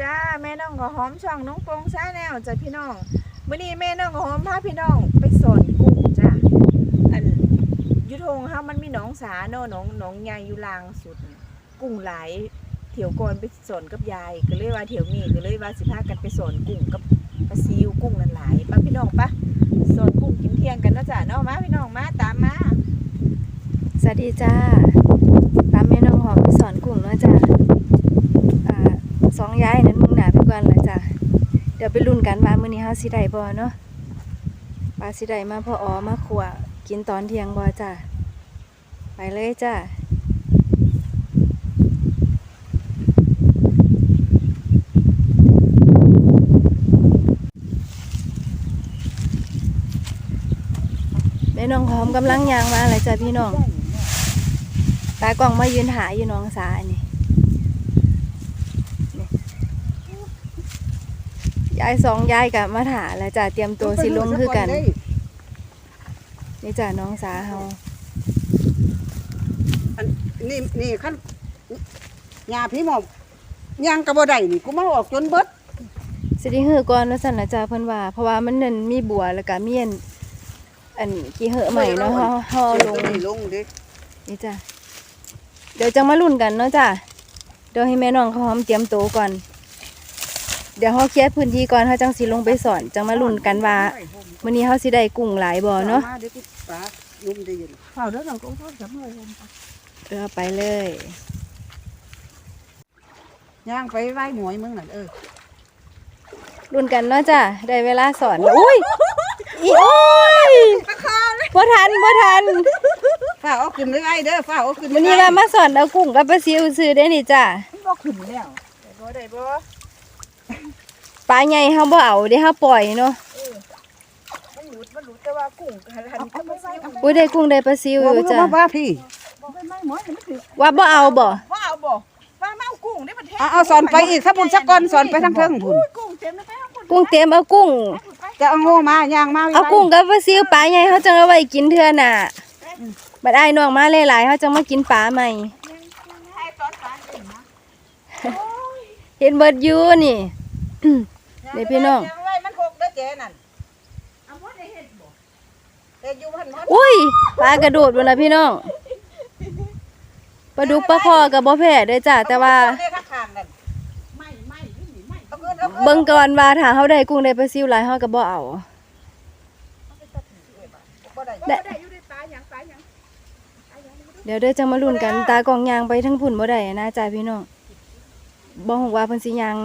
จ้าแม่น้องกับหอมช่องน้องโปงซ้ายแนวจ้ะพี่น้องมื้อนี้แม่น้องกับหอมพาพี่น้องไปสอนกุ้งจ้ะอันยุทงเฮามันมีหนองสาเนาะหนองหนองใหญ่อยู่ลางสุด กุ้งหลายเถียวก่อนไปสอนกับยาย ก็เลยว่าเถียวนี้ก็เลยว่าสิพากันไปสอนกุ้งกับปลาซิวกุ้งนั่นหลายป้าพี่น้องปะสอนกุ้งกินเที่ยงกันนะจ้ะเนาะมาพี่น้องมาตามมาสวัสดีจ้าตามแม่น้องหอมไปสอนกลุ่มเนาะจ้า สองย้ายนั้นมุ่งหน้าไปก่อนละจ้าเดี๋ยวไปลุ้นกันว่ามื้อนี้เฮาสิได้บ่เนาะปลาสิได้มาพ่ออ๋อมาขัวกินตอนเที่ยงบ่จ้าไปเลยจ้าแม่น้องหอมกำลังย่างมาเลยจ้าพี่น้อง ตากล้องมายืนหาอยู่น้องสานี่นี่ ยายสองยายกับมาถาแล้วจ้ะเตรียมตัวสิลงคือกัน นี่จ้ะน้องสาเฮาอันนี่นี่ขั้นยาพี่หมอบยางกระบอได้นี่กูมาออกจนเบิดสิได้ฮือก่อนว่าซั่นน่ะจ้ะเพิ่นว่า เพราะว่ามันนั่นมีบัวแล้วก็มีอันอันกี่เหอะใหม่เนาะเฮาเฮาลงนี่ลงเด้นี่จ้ะเดี๋ยวจะมาลุ้นกันเนาะจ้ะเดี๋ยวให้แม่น้องเขาหอมเตรียมตัวก่อน เดี๋ยวเฮาเคลียร์พื้นที่ก่อนเฮาจังสิลงไปสอนจังมาลุ้นกันว่ามื้อนี้เฮาสิได้กุ้งหลายบ่เนาะมเดี๋ยวกูปลาลุ่มได้ยินเฝ้าเด้อน้องก็เฝ้าสำเร็จเออไปเลยย่างไปไหว้หมวยมึงนั่นเออรุ่นกันเนาะจ้ะได้เวลาสอนแล้วอุ้ยอีโอ้ยบ่ทันบ่ทันฝ้าเอาขึ้นได้ไอ้เด้อฝ้าเอาขึ้นวันนี้ว่ามาสอนเอากุ้งกับปลาซิวซื้อได้นี่จ้ะมันบ่ขึ้นแล้วได้บ่ได้บ่ ปลาใหญ่เฮาบ่เอาเด้เฮาปล่อยเนาะมันหลุดมันหลุดแต่ว่ากุ้งหันหันก็ไม่ใช่อุ้ยได้กุ้งได้ปลาซิวว่าอยู่จ้ะว่าว่าพี่บ่เป็นไม้หมอยมันถือว่าบ่เอาบ่ว่าเอาบ่ว่ามาเอากุ้งได้มันแท้เอาเอาสอนไปอีกถ้าบุญสักก้อนสอนไปทั้งเทิงพุ่นกุ้งเต็มเลยไปเอากุ้งกุ้งเต็มเอากุ้งจะเอาโง่มาย่างมาเอากุ้งกับปลาซิวปลาใหญ่เฮาจังเอาไว้กินเทื่อหน่ะบัดอ้ายน้องมาหลายๆเฮาจังมากินปลาใหม่ให้ตอนปลา เต็มนะเห็นเบิดอยู่นี่เดี๋ยวพี่น้องย่าไว้มันหกเด้อแกนั่นเอาบ่ได้เฮ็ดบ่แต่อยู่พันมันอุ้ยปลากระโดดบนละพี่น้องปลาดุกปลาคอกับบ่แพ้เด้อจ้ะแต่ว่า เอข้างๆนั่นไม่ไม่นี่ไม่เอาขึ้นเอาขึ้นเบิ่งก่อนว่าถ้าเฮาได้กุ้งได้ปลาซิวหลายเฮาก็บ่เอา บ่ได้บ่ได้อยู่ในปลาหยังปลาหยัง เดี๋ยวเด้อจะมาลุ้นกัน ตากล้องยางไปทั้งพุ่นบ่ได้นะจ้ะพี่น้อง บ่ฮู้ว่าเพิ่นสิยาง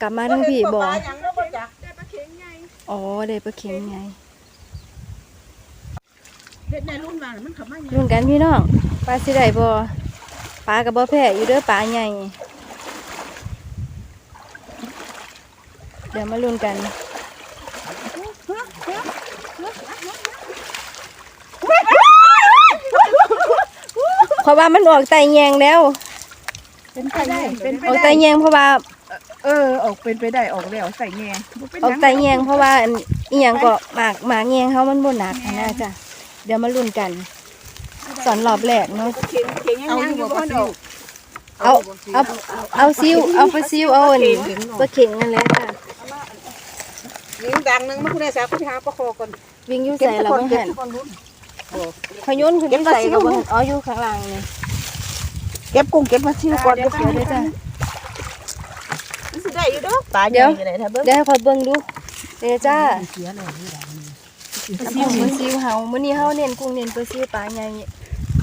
กลับมาทั้งพี่บ่ปลาหยังเราบ่จักได้ปลาเข็งใหญ่อ๋อได้ปลาเข็งไงเฮ็ดในรุ่นมามันเข้ามาใหญ่ลุ้นกันพี่น้องปลาสิได้บ่ปลาก็บ่แพ้อยู่เด้อปลาใหญ่เดี๋ยวมาลุ้นกันเพราะว่ามันออกไตแยงแล้ว เป็นไปได้เป็นไปออกไตได้แยงเพราะว่าเออออกเป็นไปได้ออกแล้วใส่แงบ่เป็นหอยัองกไตแยงเพราะว่าอันอีหยังก็หมากหมากแยงเขามันบ่หนักนะจ้ะเดี๋ยวมาลุ้นกัน สอนรอบแรกเนาะ เข็งเข็งยังยังอยู่บ่ดอกเอา เอาเอาซิวเอาไปซิวเอาอันนี้ปลาเข็งนั่นแหละจ้ะยิงดังหนึงมันคุณได้สาวคุณหาประคอก่อนวิ่งอยู่ใส่เราบ่หันคนรุ่นพยุนคืออยู่ใส่เราบ่หันอ๋ออยู่ข้างล่างนี่ เก็บกุ้งเก็บมาซิวก่อนเดี๋ยวเดี๋ยวจ้ะมันสิได้อยู่ดอกปลาเดี๋ยวใหญ่ก็ได้ถ้าเบิ่งเดี๋ยวให้ขอยเบิ่งดูเดี๋ยวจ้าเสียเลยนี่ปลาซิวปลาซิวเฮามื้อนี้เฮาเน้นกุ้งเน้นปลาซิวปลาใหญ่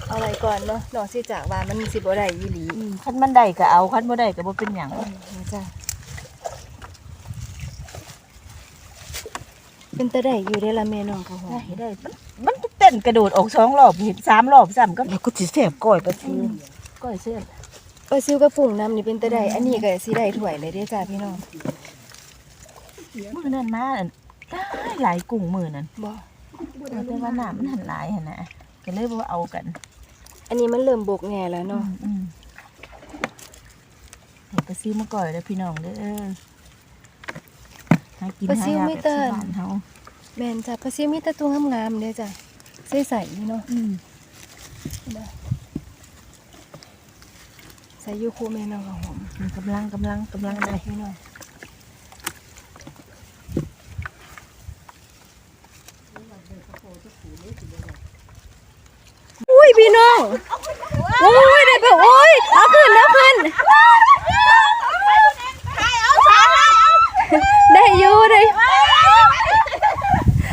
เอาไว้ก่อนเนาะนอกจากว่ามันสิบ่ได้อีหลีคันมันได้ก็เอาคันบ่ได้ก็บ่เป็นหยังนะจ้ะเป็นตาได้อยู่ได้อละแม่น้องเขาหอได้มได้มันมันเต้นกระโดดออกสองรอบเห็นสามรอบซ้ำก็ก็สิแซ่บก้อยปลาซิว ก้อยแซ่บปลาซิวกับปุ่งน้ำนี่เป็นตาได้อันนี้ก็สิได้ถ้วยเลยเด้อจ้าพี่น้องมื้อนั้นมาอันตายหลายกุ้งมื้อนั้นบ่แต่ว่าน้ำมันหันหลายหั่นน่ะก็เลยบ่เอากัน อันนี้มันเริ่มบกแง่แล้วเนาะอืมเห็นปลาซิวมาก่อยแล้วพี่น้องเด้อหากินหายากแบบชาวบ้านเฮาแม่นจ้ะปลาซิวมีแต่ตัวงามๆเด้อจ้ะใสๆนี่เนาะอืมใส ส่ยูคูแม่น้องข้าวหอมกำลังกำลังกำลังได้พี่น้องอุ้ยพี่น้องโอ้ยได้ปะโอ้ยเอาขึ้นเอาขึ้นได้อยู่ได้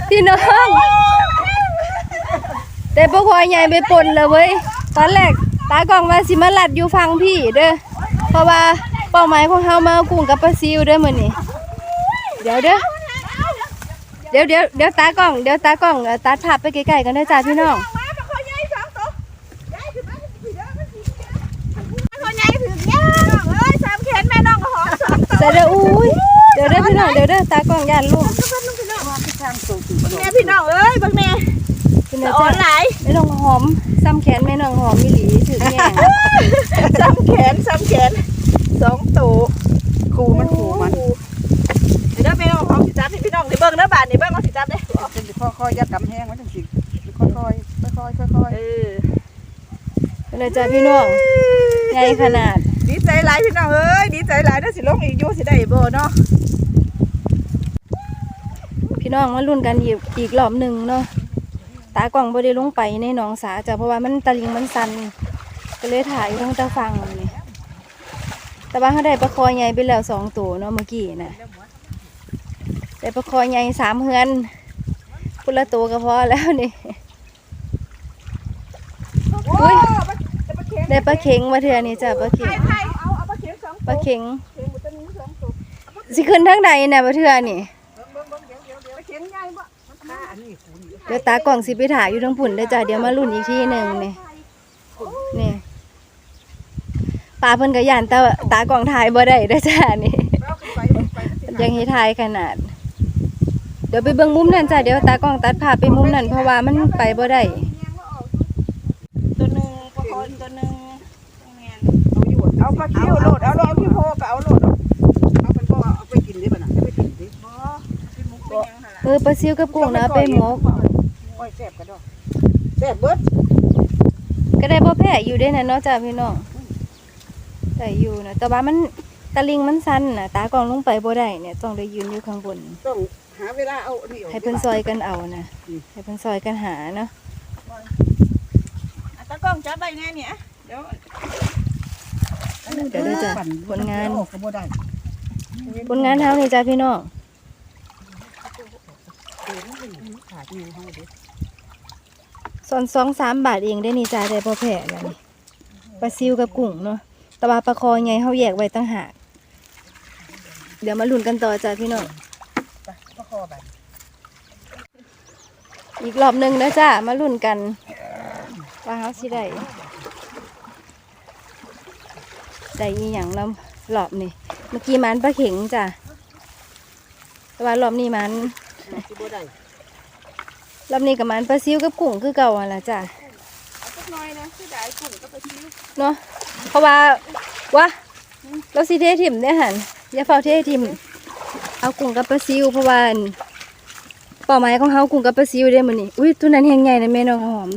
พี่น้องได้ปะคอยใหญ่ไปปนเลยเว้ยตอนแรก ตากล้องว่าสิมาลัดอยู่ฟังพี่เด้อเพราะว่าเป้าหมายของเฮามาเอากุ้งกับปลาซิวเด้อมื้อนี้เดี๋ยวเด้อเดี๋ยวเดี๋ยวเดี๋ยวตากล้องเดี๋ยวตากล้องเอ่อตัดภาพไปไกลๆกันเด้อจ้าพี่น้องมาปลาคอใหญ่สองตัวใหญ่ขึ้นมาสิเด้อมันสิปลาคอใหญ่ถึงยากเอ้ยสามแขนแม่น้องก็หอมสองตัวเสร็จแล้วอุ้ยเดี๋ยวเด้อพี่น้องเดี๋ยวเด้อตากล้องย่านลุ่มทางสูงสูงแม่พี่น้องเอ้ยเบักแม่ พี่น้องอ่อนจ้าหลายไม่ต้องหอมซ้ำแขนไม่น้องหอมมีหลีถึงแย่งซ้ำแขนซ้ำแขนสองตัวคูมันคูมันเดี๋ยวแม่น้องหอมสิจับให้พี่น้องได้เบิ่งเด้อบาดนี่เบิ่งเอาสิจับเด้เป็นค่อยๆยัดกำแห้งมันจังสิค่อยๆค่อยๆค่อยเออไปเลยจ้าพี่น้องใหญ่ขนาด ดีใจหลายพี่น้องเอ้ยดีใจหลายเด้อสิลงอีกอยู่สิได้บ่เนาะพี่น้องมาลุ้นกันอีกอีกรอบหนึ่งเนาะตากล่องบ่ได้ลงไปในหนองสาจ้ะเพราะว่ามันตะลิงมันสันก็เลยถ่ายอยู่ทั้งตาฟังนี่แต่ว่าเขาได้ปลาคอใหญ่ไปแล้วสองตัวเนาะเมื่อกี้นะได้ปลาคอใหญ่สามเฮือนพุละตัวก็พอแล้วนี่อุ๊ยได้ปลาเข็งมาเถื่อนี่จ้ะปลาเข็งไทยเอาเอาปลาเข็งสองปลาเข็งเข็งบ่ต้องมีสองตัวสิขึ้นทางใดน่ะมาเถื่อนี่ ปลาเข็งใหญ่บ่ ๆค่าอันนี้คูนี่ เดี๋ยวตากล่องสิไปถ่ายอยู่ทั้งผุ่นได้อจ้ะเดี๋ยวมาลุ้นอีกทีหนึ่งนี่นี่ปลาเพิ่นก็ย่านตาตากล่องถ่ายบ่ได้เด้อจ้ะนี่เอาขึ้นไปไปมันสิยังให้ถ่ายขนาด เดี๋ยวไปเบิ่งมุมนั้นจ้ะเดี๋ยวตากล้องตัดภาพไปมุมนั้นเพราะว่ามันไปบ่ได้ตัวหนึงปลาคอนตัวหนึงแม่นเอาอยู่เอาปลาคิวโหลดเอาโหลดพี่โพก็เอาโหลดเอาเป็นพ่อเอาไปกินได้ป่ะน่ะเอาไปกินดิบ่พี่มุกเป็นยังหั่นล่ะเออปลาซิวกับกุ้งนะเอาไปหมกโอ้ยแซ่บกระดอกแซ่บเบิดก็ได้บ่แพ้อยู่เด้นั่นเนาะจ้ะพี่น้องได้อยู่นะแต่ว่ามันตะลิงมันสั้นน่ะตากล้องลงไปบ่ได้เนี่ยต้องได้ยืนอยู่ข้างบน ต้องหาเวลาเอาอันนี่ออกให้เพิ่นซอยกันเอานะให้เพิ่นซอยกันหาเนาะอะตากล้องจับไปแน่เนี่ยเดี๋ยวเดี๋ยวเด้อจ้ะผลงานออกก็บ่ได้ผลงานเฮานี่จ้ะพี่น้องขาดเงินเฮาเด้ ส่วนสองสามบาทเองได้นี่จ้าได้พอแผ่แล้วนี่ปลาซิวกับกุ้งเนาะแต่ว่าปลาคอไงเขาแยกไว้ตั้งหากเดี๋ยวมาลุ้นกันต่อจ้าพี่น้องไปก็คอแบบอีกรอบหนึ่งนะจ้ามาลุ้นกันว่าเขาสิได้ได้อีหยังแล้วรอบนี่เมื่อกี้มันปลาเข็งจ้ะแต่ว่ารอบนี้มัน สิบ่ได้รอบนี้กับมันปลาซิวกับกุ้งคือเก่าอะละจ้ะสักหน่อยนะสิได้กุ้งกับปลาคิวเนาะเพราะว่าวะเราสิเททิมได้หันอย่าเฝ้าเททิมเอากุ้งกับปลาซิวเพราะว่าอั่นเป้าหมายของเขากุ้งกับปลาซิวได้มื้อนี้อุ้ยตัวนั้นแห้งใหญ่นะแม่น้องหอม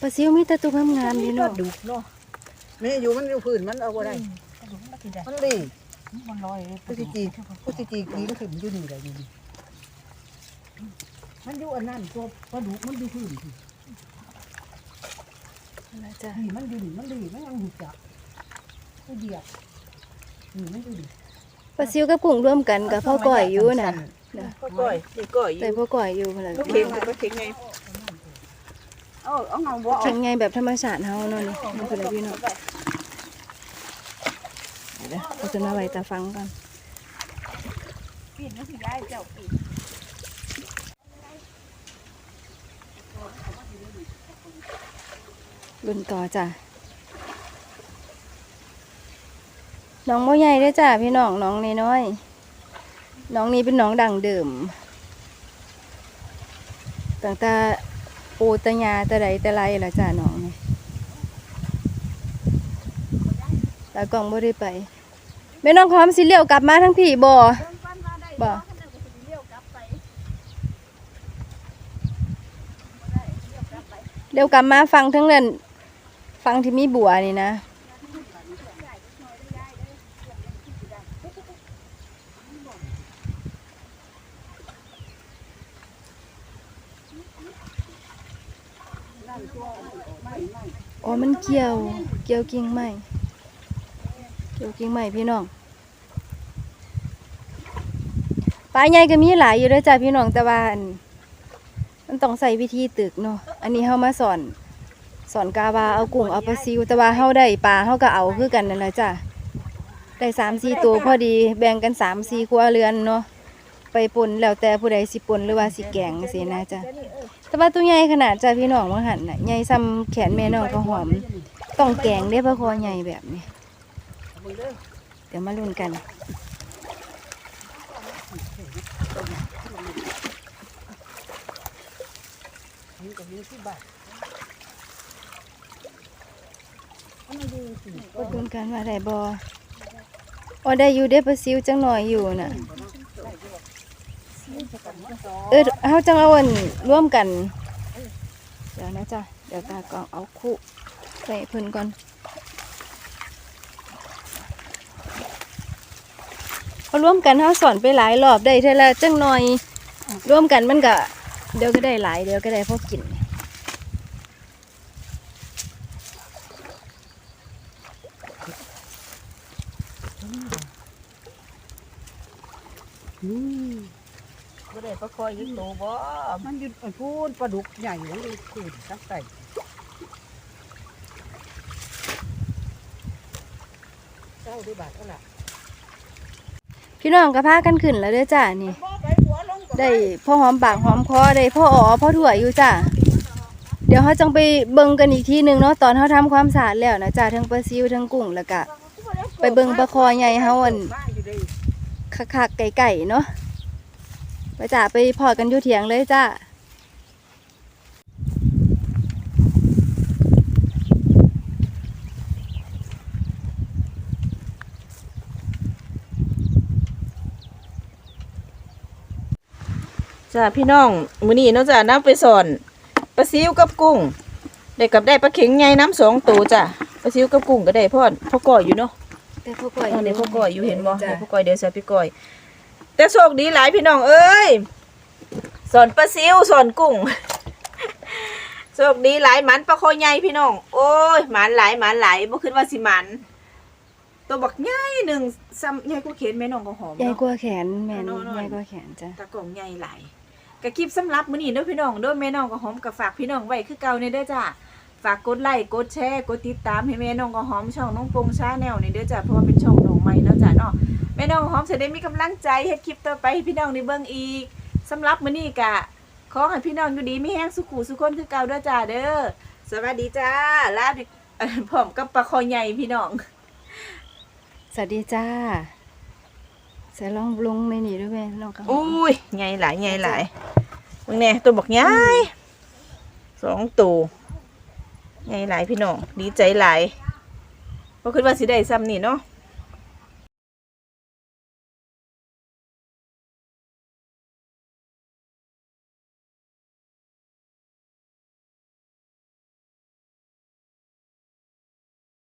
ปลาซิวมีแต่ตัวงามๆนี่เนาะดุเนาะแม่อยู่มันอยู่พื้นมันเอาบ่ได้มันดี มันลอยผู้สิจีผู้สิจีกีก็ขึ้นอยู่นี่ได้นี่มันอยู่อันนั้นตัวปลาดุกมันอยู่พื้นพี่นะจ้ะนี่มันดีมันดีมันยังหูจักผู้เหยียบนี่มันอยู่ดีปลาซิวกับกุ้งร่วมกันกับพ่อก่อยอยู่น่ะก็ก้อยนี่ก้อยอแต่ยู่พ่อก่อยอยู่พุ่นล่ะปลาเข็งกับปลาเข็งไงเอาเอาเงาบ่แข็งใหญ่แบบธรรมชาติเฮาเนาะนี่มันคืออะไรพี่น้อง เดี๋ยเราจะมาไว้ตาฟังกันปีนมันสิย้ายเจ้าปีนรุ่นต่อจ้ะน้องโมใหญ่ด้วยจ้ะพี่น้องน้องน้อยน้องนี้เป็นน้องดังเดิมตั้งแต่ปูตะยาตะไดตะไรละจ้ะน้องนี่แล้วกล่องบ่ได้ไป แม่น้องพร้อมสิเลี้ยวกลับมาทั้งพี่บ่บ่เเดี๋ยวกลับมาฟังทั้งนั้นฟังที่มีบัวนี่นะอ๋อมันเกี่ยว เกี่ยวกิ่งไม้ เกี่ยวกิ่งไม้พี่น้องปลาใหญ่ก็มีหลายอยู่ด้วยจ้าพี่น้องแต่ว่าอันมันต้องใส่วิธีตึกเนาะอันนี้เฮามาสอน สอนกาวาเอากุ้งเอาปลาซิวแต่ว่าเฮาได้ปลาเฮาก็เอาคือกันนั่นแหละจ้ะได้สามสี่ตัวพอดีแบ่งกันสามสี่ครัวเรือนเนาะไปปนแล้วแต่ผู้ใดสิปนหรือว่าสิแกงสินะจ้ะแต่ว่าตัวใหญ่ขนาดจ้ะพี่น้องว่าหันน่ะใหญ่ซ้ำแขนแม่น้องก็หอม ต้องแกงได้ปลาคอใหญ่แบบนี้ เดี๋ยวมาลุ้นกันก็ลุ้นกันว่าได้บอออได้อยู่ได้ปลาซิวจังหน่อยอยู่น่ะ เออเขาจังเอาอันร่วมกัน เดี๋ยวนะจ๊ะ เดี๋ยวตากองเอาคู่ใส่เพิ่นก่อน เขาร่วมกันเขาสอนไปหลายรอบได้เท่าละจังหน่อยร่วมกันมันก็เดี๋ยวก็ได้หลายเดี๋ยวก็ได้พอกินอืมบ่ได้ปลาคอยยึดโตบ่ มันยู่ไอ้พูนปลาดุกใหญ่เลยคูดจับใส่เจ้าด้วยบาทเท่าไหร่ พี่น้องก็พากันขึ้นแล้วเด้อจ้านี่ ได้พ่อหอมปากหอมคอได้พ่ออ๋อพ่อถั่วอยู่จ้าเดี๋ยวเขาจังไปเบิ่งกันอีกทีหนึ่งเนาะตอนเขาทำความสะอาดแล้วนะจ้าทั้งปลาซิวทั้งกุ้งแล้วก็ไปเบิ่งปลาคอใหญ่เฮาอันคักๆไก่ๆเนาะไปจ้าไปพอกันอยู่เถียงเลยจ้า จ้าพี่น้องมื้อนี้เนาะจ้าน้ำไปสอนปลาซิวกับกุ้งได้กับได้ปลาเข็งใหญ่น้ำสองตัวจ้ะปลาซิวกับกุ้งก็ได้พ่อนพ่อก่อยอยู่เนาะแต่พ่อก่อยเออในพ่อก่อยอยู่เห็นบ่จ้าในพ่อก่อยเดี๋ยวใส่พี่ก่อย แต่โชคดีหลายพี่น้องเอ้ยสอนปลาซิวสอนกุ้งโชคดีหลายหมันปลาคอใหญ่พี่น้องโอ้ยหมันหลายหมันหลายบ่คิดว่าสิหมัน ตัวบักใหญ่หนึ่งซ้ำใหญ่กว่าเขนแม่น้องก็หอมใหญ่เนาะ กว่าแขนแม่นนอนๆ ใหญ่กว่าแขนจ้ะตะกล่องใหญ่หลายกะคลิปสำหรับมื้อนี้เด้อพี่น้องเด้อแม่น้องก็หอมกับฝากพี่น้องไว้คือเก่าเนี่ยเด้อจ้าฝากกดไลค์กดแชร์กดติดตามให้แม่น้องก็หอมช่องน้องปงชาแนลนี่เด้อจ้าเพราะว่าเป็นช่องน้องใหม่เนาะจ้าเนาะแม่น้องก็หอมจะได้มีกำลังใจเฮ็ดคลิปต่อไปให้พี่น้องได้เบิ่งอีกสำหรับมื้อนี้กะขอให้พี่น้องอยู่ดีมีแห้งสุขุสุขคนคือเก่าเด้อจ้าเด้อสวัสดีจ้าลาไปเอ่อพร้อมกับปลาคอใหญ่พี่น้อง สวัสดีจ้าใส่ลองลงในนี่ด้วยแม่น้องก็หอมอุ้ยใหญ่หลายใหญ่หลายมึงแน่ตัวบอกใหญ่สองตัวใหญ่หลายพี่น้องดีใจหลายเพราะคิดว่าสิได้ซ้ำนี่เนาะ